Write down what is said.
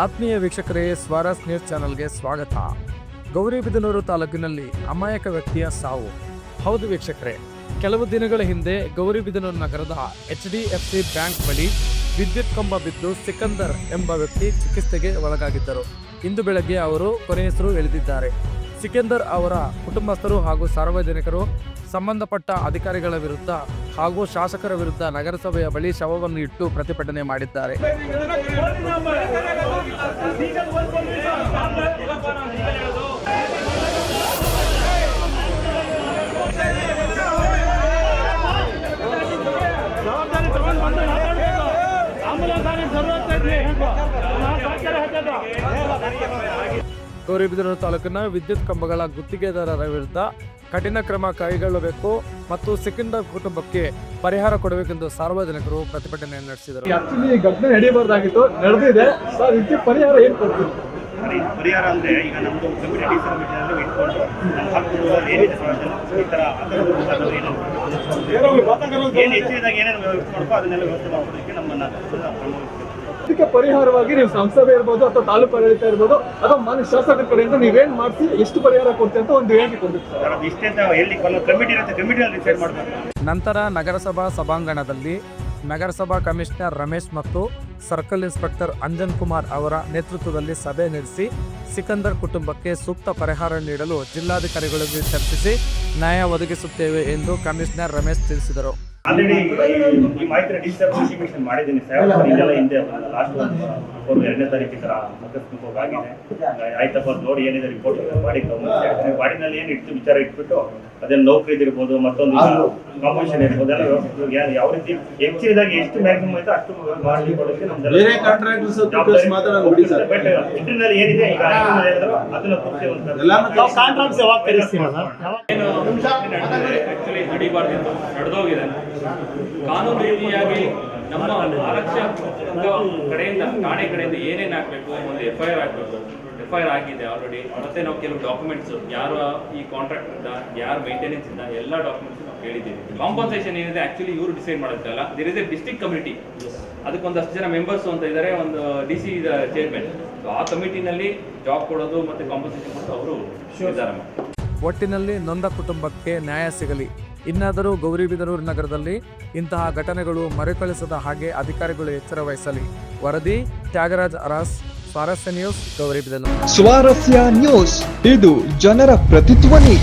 ಆತ್ಮೀಯ ವೀಕ್ಷಕರೇ, ಸ್ವಾರಸ್ ನ್ಯೂಸ್ ಚಾನೆಲ್ಗೆ ಸ್ವಾಗತ. ಗೌರಿಬಿದನೂರು ತಾಲೂಕಿನಲ್ಲಿ ಅಮಾಯಕ ವ್ಯಕ್ತಿಯ ಸಾವು. ಹೌದು ವೀಕ್ಷಕರೇ, ಕೆಲವು ದಿನಗಳ ಹಿಂದೆ ಗೌರಿಬಿದನೂರು ನಗರದ H D F C bank ಬಳಿ ವಿದ್ಯುತ್ ಕಂಬ ಬಿದ್ದು ಸಿಕಂದರ್ ಎಂಬ ವ್ಯಕ್ತಿ ಚಿಕಿತ್ಸೆಗೆ ಒಳಗಾಗಿದ್ದರು. ಇಂದು ಬೆಳಗ್ಗೆ ಅವರು ಕೊನೆಯೆಸರು ಎಳೆದಿದ್ದಾರೆ. ಸಿಕಂದರ್ ಅವರ ಕುಟುಂಬಸ್ಥರು ಹಾಗೂ ಸಾರ್ವಜನಿಕರು ಸಂಬಂಧಪಟ್ಟ ಅಧಿಕಾರಿಗಳ ವಿರುದ್ಧ ಹಾಗೂ ಶಾಸಕರ ವಿರುದ್ಧ ನಗರಸಭೆಯ ಬಳಿ ಶವವನ್ನು ಇಟ್ಟು ಪ್ರತಿಭಟನೆ ಮಾಡಿದ್ದಾರೆ. ಗೌರಿಬಿದನೂರು ತಾಲೂಕಿನ ವಿದ್ಯುತ್ ಕಂಬಗಳ ಗುತ್ತಿಗೆದಾರರ ವಿರುದ್ಧ ಕಠಿಣ ಕ್ರಮ ಕೈಗೊಳ್ಳಬೇಕು ಮತ್ತು ಸಿಕಿಂದರ್ ಕುಟುಂಬಕ್ಕೆ ಪರಿಹಾರ ಕೊಡಬೇಕೆಂದು ಸಾರ್ವಜನಿಕರು ಪ್ರತಿಭಟನೆ ನಡೆಸಿದರು. ಘಟನೆ ನಡೆಯಬಾರ್ದಾಗಿತ್ತು ನಡೆದಿದೆ. ಸರ್ ಇದಕ್ಕೆ ಪರಿಹಾರ ಏನು ಕೊಡ್ತೀವಿ ಪರಿಹಾರ ಅಂದ್ರೆ ಈಗ ನಮ್ಮದು ಕಮ್ಯುನಿಟಿ ಸರ್ವಿಸ್ನಲ್ಲಿ ಇಟ್ಕೊಂಡು ನಮ್ಮ ಹಕ್ಕುಗಳು ಏನಿದೆ ಸಮಾಜದಲ್ಲಿ ಈ ಏನೇನು ಏನು ಹೆಚ್ಚಿನದಾಗ ಏನೇನು ವ್ಯವಸ್ಥೆ ಮಾಡಬೇಕು ಅದನ್ನೆಲ್ಲ ವ್ಯವಸ್ಥೆ ಮಾಡೋದಕ್ಕೆ ನಮ್ಮನ್ನು ಕ್ರಮ ಇದಕ್ಕೆ ಪರಿಹಾರವಾಗಿ ನೀವು ಸಂಸದೆ ಇರ್ಬೋದು ಅಥವಾ ತಾಲೂಕು ಆಡಳಿತ ಇರ್ಬೋದು ಅಥವಾ ಮಾನ್ಯ ಶಾಸಕರ ಕಡೆಯಿಂದ ನೀವೇನ್ ಮಾಡಿಸಿ ಎಷ್ಟು ಪರಿಹಾರ ಕೊಡ್ತೀವಿ ಅಂತ ಒಂದು ಹೇಳಿಕೆ ಕೊಡ್ಬೇಕು ಸರ್. ಸರ್ ಅದು ಇಷ್ಟೇ ಅಂತ ಹೇಳಿ ಒಂದು ಕಮಿಟಿ ಇರುತ್ತೆ ಕಮಿಟಿಯಲ್ಲಿ ಡಿಸೈಡ್ ಮಾಡಬೇಕು. ನಂತರ ನಗರಸಭಾ ಸಭಾಂಗಣದಲ್ಲಿ ನಗರಸಭಾ ಕಮಿಷನರ್ ರಮೇಶ್ ಮತ್ತು ಸರ್ಕಲ್ ಇನ್ಸ್ಪೆಕ್ಟರ್ ಅಂಜನ್ ಕುಮಾರ್ ಅವರ ನೇತೃತ್ವದಲ್ಲಿ ಸಭೆ ನಡೆಸಿ ಸಿಕಂದರ್ ಕುಟುಂಬಕ್ಕೆ ಸೂಕ್ತ ಪರಿಹಾರ ನೀಡಲು ಜಿಲ್ಲಾಧಿಕಾರಿಗಳಿಗೆ ಚರ್ಚಿಸಿ ನ್ಯಾಯ ಒದಗಿಸುತ್ತೇವೆ ಎಂದು ಕಮಿಷನರ್ ರಮೇಶ್ ತಿಳಿಸಿದರು. ಆಲ್ರೆಡಿ ಈ ಮಾಹಿತಿ ಡಿಜಿಟಲ್ ಡಿಸ್ಟ್ರಿಬ್ಯೂಷನ್ ಮಾಡಿದ್ದೀನಿ ಸರ್. ಇದೆಲ್ಲ ಹಿಂದೆ ಲಾಸ್ಟ್ ಒಂದು ಎರಡನೇ ತಾರೀಕು ಈ ಥರ ಆಕಸ್ಮಿಕವಾಗಿ ಆಗಿದೆ ಆಯ್ತಪ್ಪ ನೋಡಿ ಏನಿದೆ ರಿಪೋರ್ಟ್ ಮಾಡಿ ಬಾಡಿನಲ್ಲಿ ಏನು ಇಟ್ಟು ವಿಚಾರ ಇಟ್ಬಿಟ್ಟು ಅದೇ ನೌಕರಿ ಇರ್ಬೋದು ಮತ್ತೊಂದು ಕಾಂಪಿಟೇಷನ್ ಇರ್ಬೋದು ಎಲ್ಲ ವ್ಯವಸ್ಥೆ ಯಾವ ರೀತಿ ಹೆಚ್ಚಿನದಾಗಿ ಎಷ್ಟು ಮ್ಯಾಕ್ಸಿಮಮ್ ಆಯ್ತು ಅಷ್ಟು ಮಾಡಿ ಕೊಡೋಕ್ಕೆ ನಮ್ದೆಲ್ಲ ಬಟ್ ಇಂಟರ್ನಲ್ಲಿ ಏನಿದೆ ಈಗ ಹೇಳಿದ್ರು ಅದನ್ನ ಪೂರ್ತಿ ಒಂದು ಎಲ್ಲಾನು ಕಾಂಟ್ರಾಕ್ಟ್ಸ್ ಯಾವಾಗ ನಡಿಬಾರ್ದಿತ್ತು ನಡೆದೋಗಿದೆ. ಕಾನೂನು ರೀತಿಯಾಗಿ ನಮ್ಮ ಆರಕ್ಷಕ ಕಡೆಯಿಂದ, ಠಾಣೆ ಕಡೆಯಿಂದ ಏನೇನು ಹಾಕಬೇಕು ಒಂದು ಎಫ್ ಐ ಆರ್ ಹಾಕಬೇಕು ಎಫ್ ಐ ಆರ್ ಆಗಿದೆ ಆಲ್ರೆಡಿ ಮತ್ತೆ ನಾವು ಕೆಲವು ಡಾಕ್ಯುಮೆಂಟ್ಸ್ ಯಾರು ಈ ಕಾಂಟ್ರಾಕ್ಟ್ ಇಂದ, ಯಾರು ಮೇಂಟೆನೆನ್ಸ್ ಇಂದ ಎಲ್ಲ ಡಾಕ್ಯುಮೆಂಟ್ಸ್ ನಾವು ಕೇಳಿದ್ದೀವಿ. ಕಾಂಪನ್ಸೇಷನ್ ಏನಿದೆ ಆಕ್ಚುಲಿ ಇವರು ಡಿಸೈಡ್ ಮಾಡೋದಲ್ಲ there is a district committee ಅದಕ್ಕೊಂದಷ್ಟು ಜನ ಮೆಂಬರ್ಸ್ ಅಂತ ಇದ್ದಾರೆ ಒಂದು ಡಿ ಸಿ ಚೇರ್ಮನ್ ಆ ಕಮಿಟಿನಲ್ಲಿ ಜಾಬ್ ಕೊಡೋದು ಮತ್ತೆ ಕಾಂಪನ್ಸೇಷನ್ ಕೊಡೋದು ಅವರು ನಿರ್ಧಾರ ಒಟ್ಟಿನಲ್ಲಿ ನೊಂದ ಕುಟುಂಬಕ್ಕೆ ನ್ಯಾಯ ಸಿಗಲಿ. ಇನ್ನಾದರೂ ಗೌರಿಬಿದನೂರು ನಗರದಲ್ಲಿ ಇಂತಹ ಘಟನೆಗಳು ಮರುಕಳಿಸದ ಹಾಗೆ ಅಧಿಕಾರಿಗಳು ಎಚ್ಚರ ವಹಿಸಲಿ. ವರದಿ, ತ್ಯಾಗರಾಜ್ ಅರಸ್, ಸ್ವಾರಸ್ಯ ನ್ಯೂಸ್, ಗೌರಿಬಿದನೂರು. ಸ್ವಾರಸ್ಯ ನ್ಯೂಸ್, ಇದು ಜನರ ಪ್ರತಿಧ್ವನಿ.